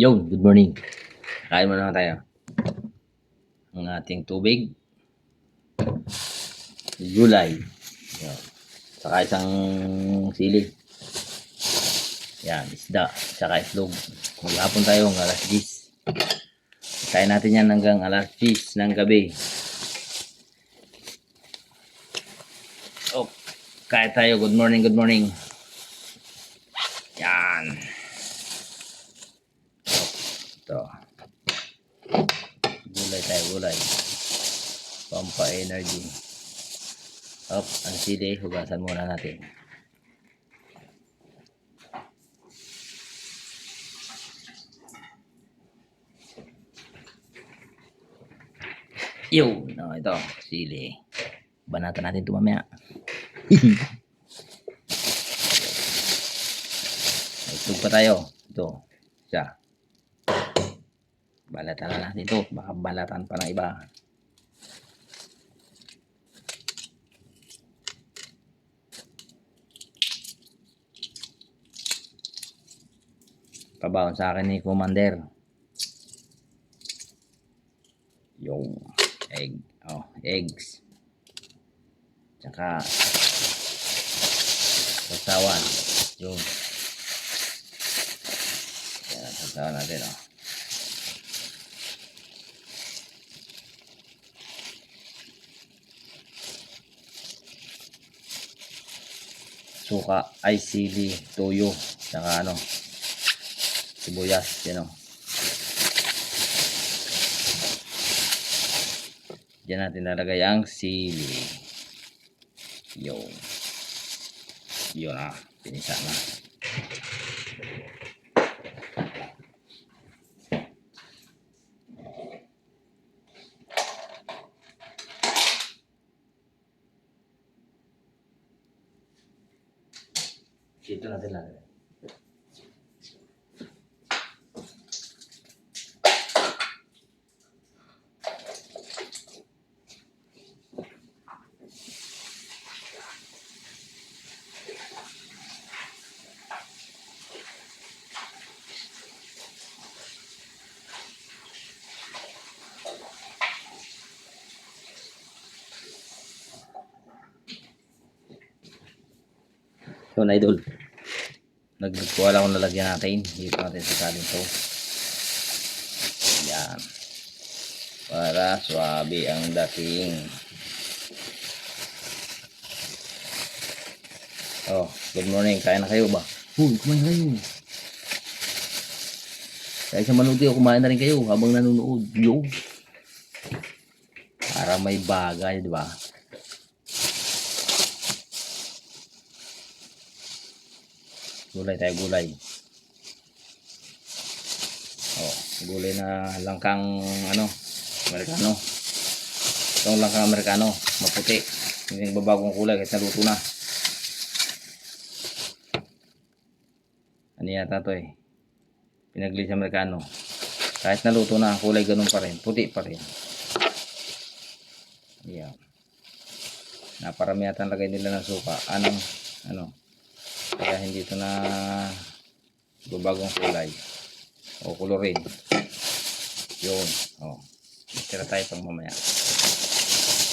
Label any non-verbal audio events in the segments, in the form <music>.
Yun, good morning. Kain muna naman tayo. Ang ating tubig. Gulay. Yan. Saka isang sili. Yan, isda. Saka itlog. Maghapon tayo hanggang alas 10. Kain natin yan hanggang alas 10 ng gabi. Oh, kain tayo. Good morning, good morning. Yan. Ito. Gulay tayo, gulay. Pampa energy. Up, ang sili, hugasan muna natin. Yo, no, ito, sili. Banatan natin ito mamaya. <laughs> Itlog pa tayo. Ito, siya. Balatan na natin ito. Baka balatan pa ng iba. Pabaon sa akin ni Commander. Yung egg. Oh, eggs. Tsaka sasawan. Yung yan, sasawan natin, oh. Suka sili, toyo, saka ano, sibuyas, yun o. Diyan natin nalagay ang sili. Yun. Yun ah, pinisa na. Dito natin lalagay. So, na idol. Nagkuha lang akong lalagyan natin. Dito natin sa salin to. Yan. Para swabe ang dating. Oh, good morning. Kain na kayo ba? Uy, kumain kayo. Kaya sa manuti kumain na rin kayo habang nanonood. Yo. Para may bagay, di ba? Gulay tayo, gulay. Oh, gulay na langkang ano, Amerikano. Itong langkang Amerikano, maputi. Hindi babagong kulay kahit naluto na. Ano yata to eh. Pinagli sa Amerikano. Kahit naluto na, kulay ganun pa rin. Puti pa rin. Ayan. Naparami yata lagay nila ng suka. Anong, ano, kaya hindi ito na babagong kulay. O kolorin yun. O tira tayo pang mamaya.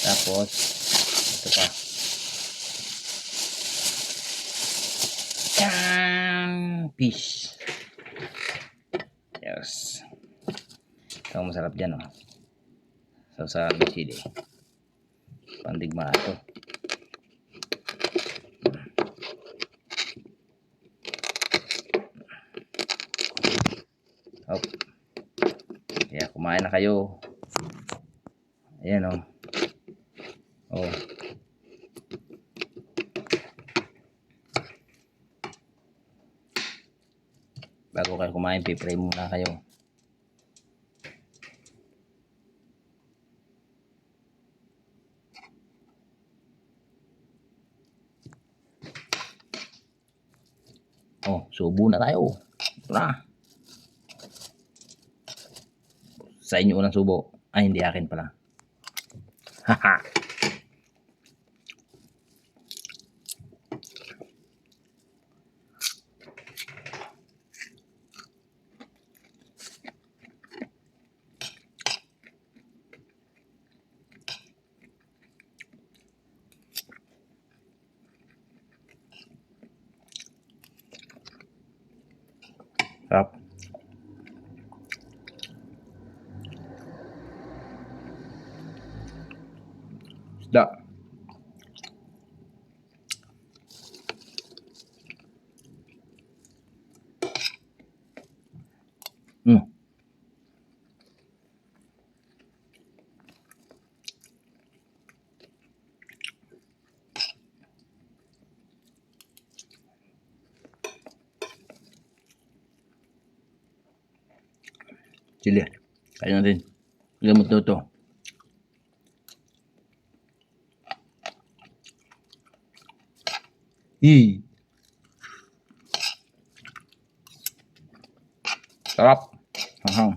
Tapos ito pa. Tang! fish. Yes. Ito masarap dyan o. Sa sa chili pandigma ito Oh. Kaya kumain na kayo. Ayan oh. Oh. Bago kayo kumain, pipray muna kayo. Oh, subo na tayo. Ito na. Sa inyo unang subo. Ay, hindi akin pala. Haha. Da. Hmm. Chili. Kaya natin. Gamot na ito. Hi. Sarap. Hanghang.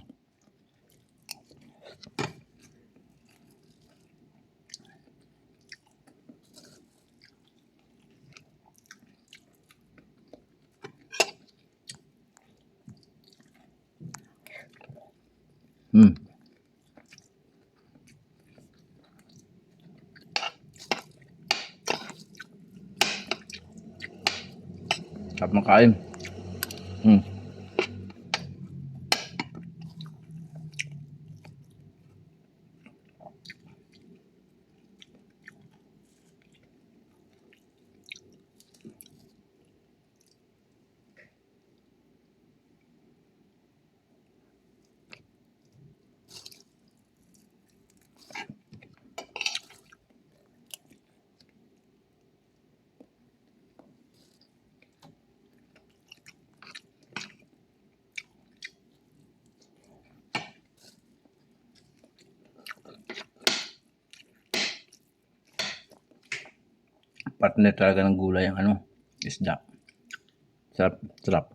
Hmm. Sarap makain. Hmm. Partner talaga ng gulay ang ano, isda. Sarap, sarap.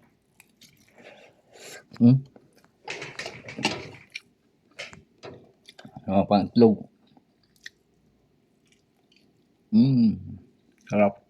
Hmm? Mga pang itlog. Hmm. Sarap.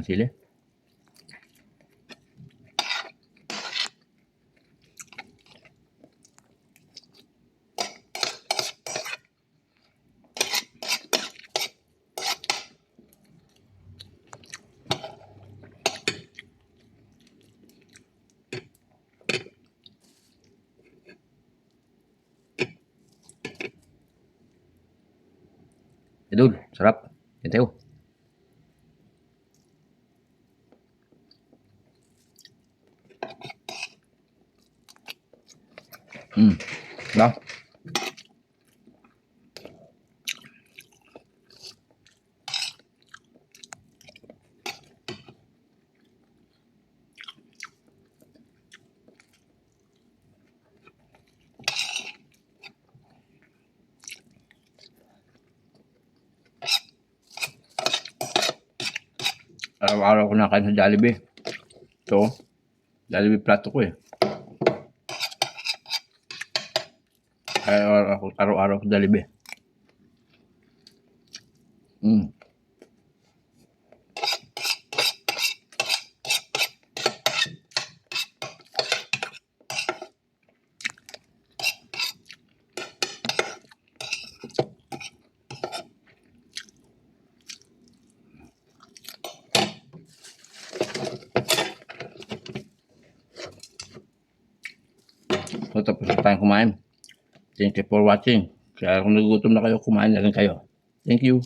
Na sili. Idol, sarap. Ito. Hmm. Đó. Araw-araw ko nakain sa Jollibee. Ito, Jollibee plato ko eh. Araw-araw, araw-araw ko Jollibee. Mm. So, tapos na tayong kumain. Thank you for watching. Kaya kung nagugutom na kayo, kumain na rin kayo. Thank you.